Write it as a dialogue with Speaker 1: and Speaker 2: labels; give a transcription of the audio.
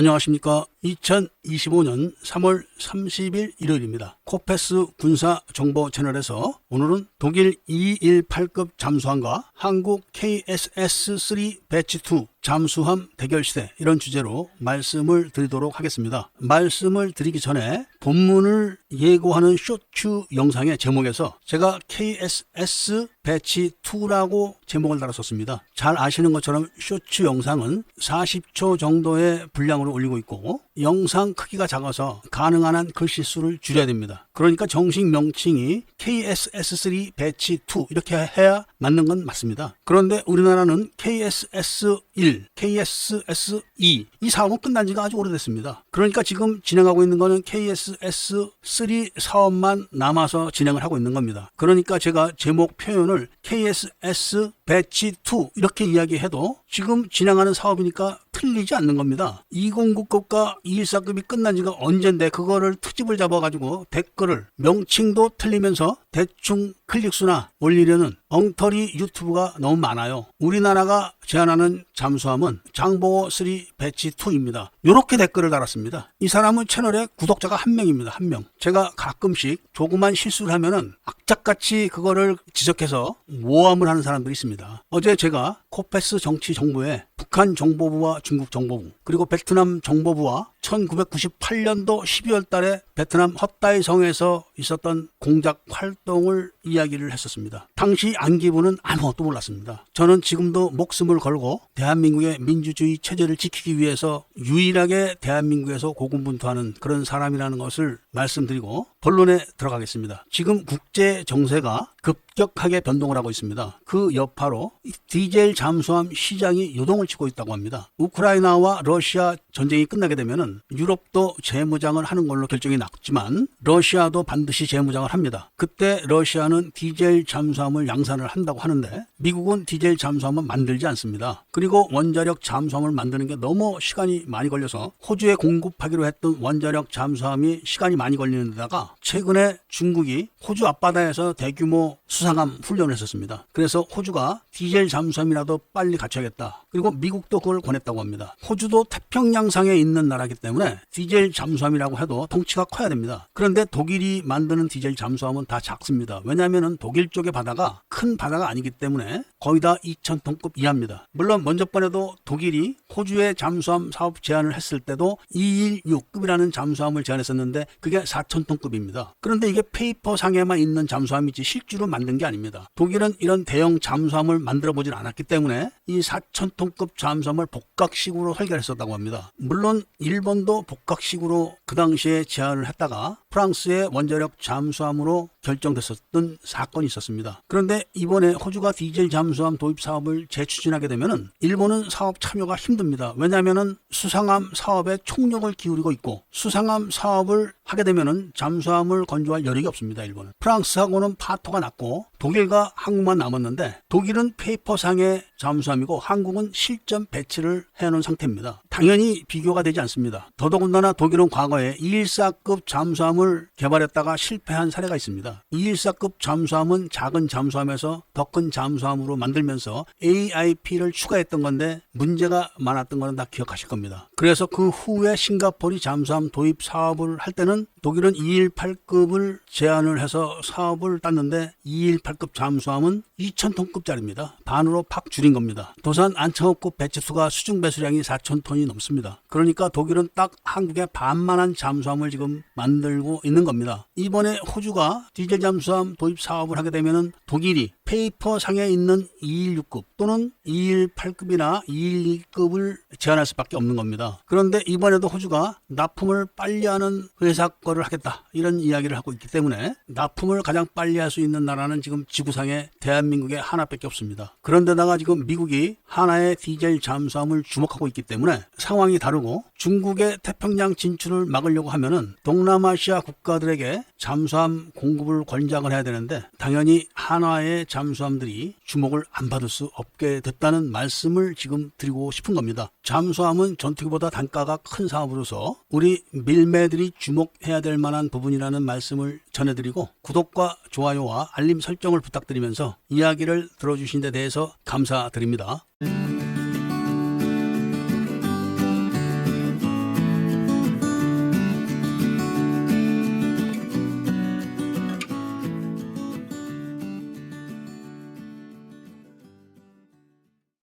Speaker 1: 안녕하십니까. 2025년 3월 30일 일요일입니다. 코페스 군사 정보 채널에서 오늘은 독일 218급 잠수함과 한국 KSS-3 배치 2 잠수함 대결 시대 이런 주제로 말씀을 드리도록 하겠습니다. 말씀을 드리기 전에 본문을 예고하는 쇼츠 영상의 제목에서 제가 KSS 배치 2라고 제목을 달았었습니다. 잘 아시는 것처럼 쇼츠 영상은 40초 정도의 분량으로 올리고 있고 영상 크기가 작아서 가능한 한 글씨 수를 줄여야 됩니다. 그러니까 정식 명칭이 KSS3 배치 2 이렇게 해야 맞는 건 맞습니다. 그런데 우리나라는 KSS1, KSS2 이 사업은 끝난 지가 아주 오래됐습니다. 그러니까 지금 진행하고 있는 거는 KSS3 사업만 남아서 진행을 하고 있는 겁니다. 그러니까 제가 제목 표현을 KSS 배치 2 이렇게 이야기해도 지금 진행하는 사업이니까 틀리지 않는 겁니다. 209급과 214급이 끝난 지가 언젠데 그거를 트집을 잡아가지고 댓글을 명칭도 틀리면서 대충 클릭수나 올리려는 엉터리 유튜브가 너무 많아요. 우리나라가 제안하는 잠수함은 장보고 3 배치 2입니다. 이렇게 댓글을 달았습니다. 이 사람은 채널에 구독자가 한 명입니다. 한 명. 제가 가끔씩 조그만 실수를 하면은 악착같이 그거를 지적해서 모함을 하는 사람들이 있습니다. 어제 제가 코페스 정치 정보에 북한 정보부와 중국 정보부 그리고 베트남 정보부와 1998년도 12월 달에 베트남 헛다이 성에서 있었던 공작 활동을 이야기를 했었습니다. 당시 안기부는 아무것도 몰랐습니다. 저는 지금도 목숨을 걸고 대한민국의 민주주의 체제를 지키기 위해서 유일하게 대한민국에서 고군분투하는 그런 사람이라는 것을 말씀드리고 본론에 들어가겠습니다. 지금 국제 정세가 급격하게 변동을 하고 있습니다. 그 여파로 디젤 잠수함 시장이 요동을 치고 있다고 합니다. 우크라이나와 러시아 전쟁이 끝나게 되면은 유럽도 재무장을 하는 걸로 결정이 났지만 러시아도 반드시 재무장을 합니다. 그때 러시아는 디젤 잠수함을 양산을 한다고 하는데 미국은 디젤 잠수함은 만들지 않습니다. 그리고 원자력 잠수함을 만드는 게 너무 시간이 많이 걸려서 호주에 공급하기로 했던 원자력 잠수함이 시간이 많이 걸리는 데다가 최근에 중국이 호주 앞바다에서 대규모 수상함 훈련을 했었습니다. 그래서 호주가 디젤 잠수함이라도 빨리 갖춰야겠다. 그리고 미국도 그걸 권했다고 합니다. 호주도 태평양상에 있는 나라이기 때문에 디젤 잠수함이라고 해도 덩치가 커야 됩니다. 그런데 독일이 만드는 디젤 잠수함은 다 작습니다. 왜냐하면 독일 쪽의 바다가 큰 바다가 아니기 때문에 거의 다 2,000톤급 이하입니다. 물론 먼저 번에도 독일이 호주의 잠수함 사업 제안을 했을 때도 216급이라는 잠수함을 제안했었는데 그게 4,000톤급입니다. 그런데 이게 페이퍼 상에만 있는 잠수함이지 실제로 만든 게 아닙니다. 독일은 이런 대형 잠수함을 만들어 보진 않았기 때문에 이 4,000톤급 잠수함을 복각식으로 설계했었다고 합니다. 물론 일본도 복각식으로 그 당시에 제안을 했다가 프랑스의 원자력 잠수함으로 결정됐었던 사건이 있었습니다. 그런데 이번에 호주가 디젤 잠수함 도입 사업을 재추진하게 되면은 일본은 사업 참여가 힘듭니다. 왜냐하면은 수상함 사업에 총력을 기울이고 있고 수상함 사업을 하게 되면은 잠수함을 건조할 여력이 없습니다. 일본은 프랑스하고는 파토가 났고 독일과 한국만 남았는데 독일은 페이퍼상의 잠수함이고 한국은 실전 배치를 해놓은 상태입니다. 당연히 비교가 되지 않습니다. 더더군다나 독일은 과거에 214급 잠수함을 개발했다가 실패한 사례가 있습니다. 214급 잠수함은 작은 잠수함에서 더 큰 잠수함으로 만들면서 AIP를 추가했던 건데 문제가 많았던 거는 다 기억하실 겁니다. 그래서 그 후에 싱가포르 잠수함 도입 사업을 할 때는 독일은 218급을 제안을 해서 사업을 땄는데 218급 잠수함은 2,000톤급짜리입니다. 반으로 팍 줄인 겁니다. 도산 안창호급 배치수가 수중 배수량이 4,000톤이 넘습니다. 그러니까 독일은 딱 한국의 반만한 잠수함을 지금 만들고 있는 겁니다. 이번에 호주가 디젤 잠수함 도입 사업을 하게 되면은 독일이 페이퍼 상에 있는 216급 또는 218급이나 212급을 제한할 수밖에 없는 겁니다. 그런데 이번에도 호주가 납품을 빨리 하는 회사 거를 하겠다 이런 이야기를 하고 있기 때문에 납품을 가장 빨리 할 수 있는 나라는 지금 지구상에 대한민국에 하나밖에 없습니다. 그런데다가 지금 미국이 하나의 디젤 잠수함을 주목하고 있기 때문에 상황이 다르고 중국의 태평양 진출을 막으려고 하면은 동남아시아 국가들에게 잠수함 공급을 권장을 해야 되는데 당연히 한화의 잠수함들이 주목을 안 받을 수 없게 됐다는 말씀을 지금 드리고 싶은 겁니다. 잠수함은 전투기보다 단가가 큰 사업으로서 우리 밀매들이 주목 될 만한 부분이라는 말씀을 전해드리고 구독과 좋아요와 알림 설정을 부탁드리면서 이야기를 들어주신 데 대해서 감사드립니다.